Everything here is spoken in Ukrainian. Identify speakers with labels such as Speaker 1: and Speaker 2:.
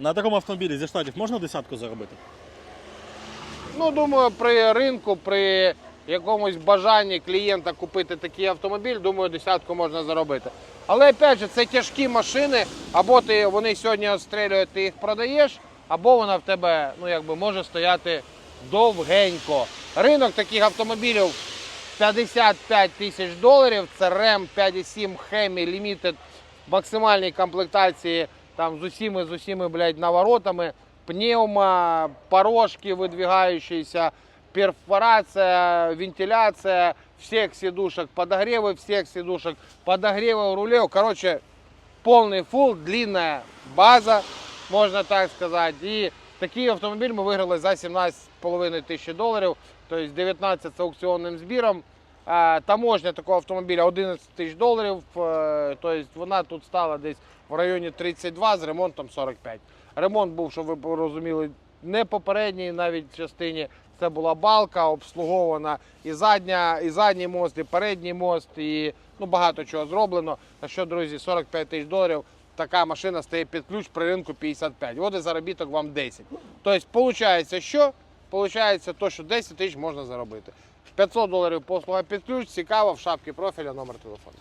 Speaker 1: На такому автомобілі зі штатів можна десятку заробити?
Speaker 2: Ну, думаю, при ринку, при якомусь бажанні клієнта купити такий автомобіль, думаю, десятку можна заробити. Але опять же, це тяжкі машини, або ти вони сьогодні відстрілюють, ти їх продаєш, або вона в тебе ну, якби, може стояти довгенько. Ринок таких автомобілів 55 тисяч доларів. Це RAM 5.7 Hemi Limited в максимальній комплектації там з усіми, з усіми, блядь, наворотами, пневма, порожки видвигающиеся, перфорация, вентиляция всех сидушек, подогревы всех сидушек, подогревы рулев. Короче, полный фул, длинная база, можно так сказать. І такий автомобіль ми виграли за 17,5 тисяч доларів, тобто 19 з аукціонним збіром. Таможня такого автомобіля 11 тисяч доларів. Тобто вона тут стала десь в районі 32 з ремонтом 45. Ремонт був, щоб ви розуміли, не попередній навіть частині. Це була балка, обслугована і задня, і задній мост, і передній мост, і ну, багато чого зроблено. Так що, друзі, 45 тисяч доларів. Така машина стає під ключ при ринку 55. От і заробіток вам 10. Тобто, виходить, що? Получається то, що 10 тисяч можна заробити. 500 доларів послуга під ключ, цікаво, в шапці профіля номер телефону.